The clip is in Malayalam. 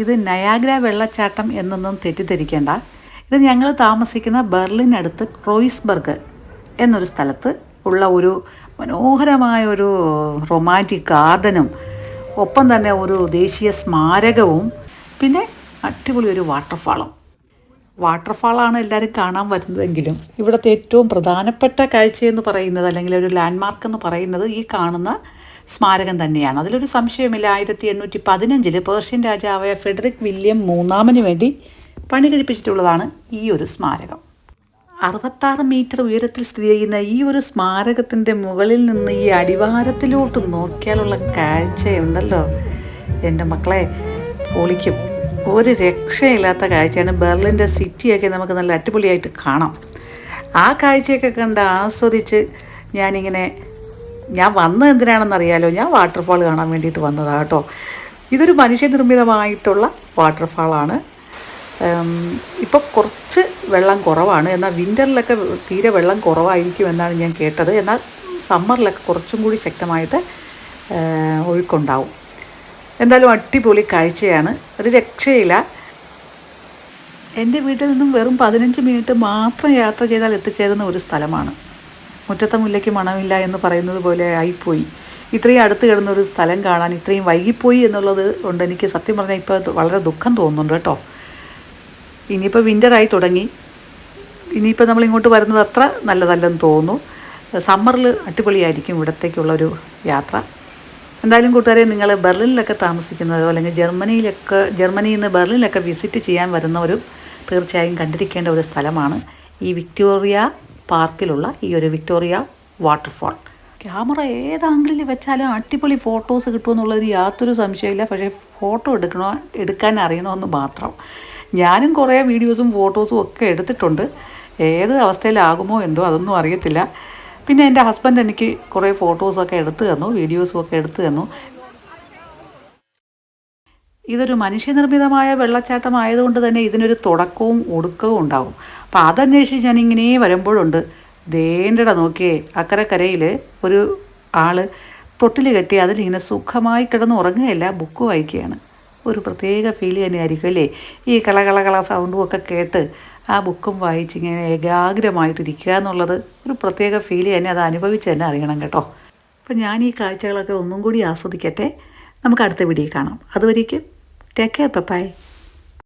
ഇത് നയാഗ്ര വെള്ളച്ചാട്ടം എന്നൊന്നും തെറ്റിദ്ധരിക്കേണ്ട. ഇത് ഞങ്ങൾ താമസിക്കുന്ന ബെർലിനടുത്ത് ക്രോയിസ്ബർഗ് എന്നൊരു സ്ഥലത്ത് ഉള്ള ഒരു മനോഹരമായ ഒരു റൊമാന്റിക് ഗാർഡനും ഒപ്പം തന്നെ ഒരു ദേശീയ സ്മാരകവും പിന്നെ അടിപൊളി ഒരു വാട്ടർഫാളും. വാട്ടർഫാളാണ് എല്ലാവരും കാണാൻ വരുന്നതെങ്കിലും ഇവിടുത്തെ ഏറ്റവും പ്രധാനപ്പെട്ട കാഴ്ചയെന്ന് പറയുന്നത് അല്ലെങ്കിൽ ഒരു ലാൻഡ്മാർക്ക് എന്ന് പറയുന്നത് ഈ കാണുന്ന സ്മാരകം തന്നെയാണ്. അതിലൊരു സംശയമില്ല ആയിരത്തി എണ്ണൂറ്റി പതിനഞ്ചിൽ പേർഷ്യൻ രാജാവായ ഫെഡറിക് വില്യം മൂന്നാമന് വേണ്ടി പണി കഴിപ്പിച്ചിട്ടുള്ളതാണ് ഈ ഒരു സ്മാരകം. അറുപത്താറ് മീറ്റർ ഉയരത്തിൽ സ്ഥിതി ചെയ്യുന്ന ഈ ഒരു സ്മാരകത്തിന്റെ മുകളിൽ നിന്ന് ഈ അടിവാരത്തിലോട്ട് നോക്കിയാലുള്ള കാഴ്ചയുണ്ടല്ലോ. എന്റെ മക്കളെ പൊളിക്കും. ഒരു രക്ഷയില്ലാത്ത കാഴ്ചയാണ് ബെർലിന്റെ സിറ്റിയൊക്കെ നമുക്ക് നല്ല അടിപൊളിയായിട്ട് കാണാം. ആ കാഴ്ചയൊക്കെ കണ്ട് ആസ്വദിച്ച് ഞാനിങ്ങനെ ഞാൻ വന്നത് എന്തിനാണെന്നറിയാലോ ഞാൻ വാട്ടർഫാൾ കാണാൻ വേണ്ടിയിട്ട് വന്നതാണ് കേട്ടോ. ഇതൊരു മനുഷ്യനിർമ്മിതമായിട്ടുള്ള വാട്ടർഫാളാണ് ഇപ്പോൾ കുറച്ച് വെള്ളം കുറവാണ്. എന്നാൽ വിന്ററിലൊക്കെ തീരെ വെള്ളം കുറവായിരിക്കും എന്നാണ് ഞാൻ കേട്ടത്. എന്നാൽ സമ്മറിലൊക്കെ കുറച്ചും കൂടി ശക്തമായിട്ട് ഒഴുക്കുണ്ടാവും. എന്തായാലും അടിപൊളി കാഴ്ചയാണ്. ഒരു രക്ഷയില്ല. എന്റെ വീട്ടിൽ നിന്നും വെറും പതിനഞ്ച് മിനിറ്റ് മാത്രം യാത്ര ചെയ്താൽ എത്തിച്ചേരുന്ന ഒരു സ്ഥലമാണ്. മുറ്റത്തെ മുല്ലയ്ക്ക് മണമില്ല എന്ന് പറയുന്നത് പോലെ ആയിപ്പോയി. ഇത്രയും അടുത്ത് കിടന്നൊരു സ്ഥലം കാണാൻ ഇത്രയും വൈകിപ്പോയി എന്നുള്ളത് കൊണ്ട് എനിക്ക് സത്യം പറഞ്ഞാൽ ഇപ്പോൾ വളരെ ദുഃഖം തോന്നുന്നുണ്ട് കേട്ടോ. ഇനിയിപ്പോൾ വിന്ററായി തുടങ്ങി. ഇനിയിപ്പോൾ നമ്മൾ ഇങ്ങോട്ട് വരുന്നത് അത്ര നല്ലതല്ലെന്ന് തോന്നുന്നു. സമ്മറിൽ അടിപൊളിയായിരിക്കും ഇവിടത്തേക്കുള്ളൊരു യാത്ര. എന്തായാലും കൂട്ടുകാരെ നിങ്ങൾ ബെർലിനിലൊക്കെ താമസിക്കുന്നതോ അല്ലെങ്കിൽ ജർമ്മനിയിലൊക്കെ ജർമ്മനിയിൽ നിന്ന് ബെർലിനിലൊക്കെ വിസിറ്റ് ചെയ്യാൻ വരുന്നവരും തീർച്ചയായും കണ്ടിരിക്കേണ്ട ഒരു സ്ഥലമാണ് ഈ വിക്ടോറിയ പാർക്കിലുള്ള ഈ ഒരു വിക്ടോറിയ വാട്ടർഫാൾ. ക്യാമറ ഏത് ആംഗിളിൽ വെച്ചാലും അടിപൊളി ഫോട്ടോസ് കിട്ടുമെന്നുള്ളതിന് യാതൊരു സംശയമില്ല പക്ഷേ ഫോട്ടോ എടുക്കണോ എടുക്കാൻ അറിയണമെന്ന് മാത്രം. ഞാനും കുറേ വീഡിയോസും ഫോട്ടോസും ഒക്കെ എടുത്തിട്ടുണ്ട്. ഏത് അവസ്ഥയിലാകുമോ എന്തോ അതൊന്നും അറിയത്തില്ല. പിന്നെ എന്റെ ഹസ്ബൻഡ് എനിക്ക് കുറേ ഫോട്ടോസൊക്കെ എടുത്തു തന്നു വീഡിയോസും ഒക്കെ എടുത്തു തന്നു. ഇതൊരു മനുഷ്യനിർമ്മിതമായ വെള്ളച്ചാട്ടം ആയതുകൊണ്ട് തന്നെ ഇതിനൊരു തുടക്കവും ഒടുക്കവും ഉണ്ടാവും. അപ്പോൾ അതന്വേഷിച്ച് ഞാൻ ഇങ്ങനെ വരുമ്പോഴുണ്ട് ദേണ്ടട നോക്കിയേ അക്കരെ കരയിൽ ഒരു ആൾ തൊട്ടിൽ കെട്ടി അതിലിങ്ങനെ സുഖമായി കിടന്ന് ഉറങ്ങുകയല്ല ബുക്ക് വായിക്കുകയാണ്. ഒരു പ്രത്യേക ഫീൽ തന്നെയായിരിക്കും അല്ലേ? ഈ കള കള സൗണ്ടും ഒക്കെ കേട്ട് ആ ബുക്കും വായിച്ച് ഇങ്ങനെ ഏകാഗ്രമായിട്ടിരിക്കുക എന്നുള്ളത് ഒരു പ്രത്യേക ഫീൽ തന്നെ അത് അനുഭവിച്ച് തന്നെ അറിയണം കേട്ടോ. അപ്പോൾ ഞാൻ ഈ കാഴ്ചകളൊക്കെ ഒന്നും കൂടി ആസ്വദിക്കട്ടെ. നമുക്ക് അടുത്ത വീഡിയോ കാണാം. അതുവരേക്കും Take care. Bye bye.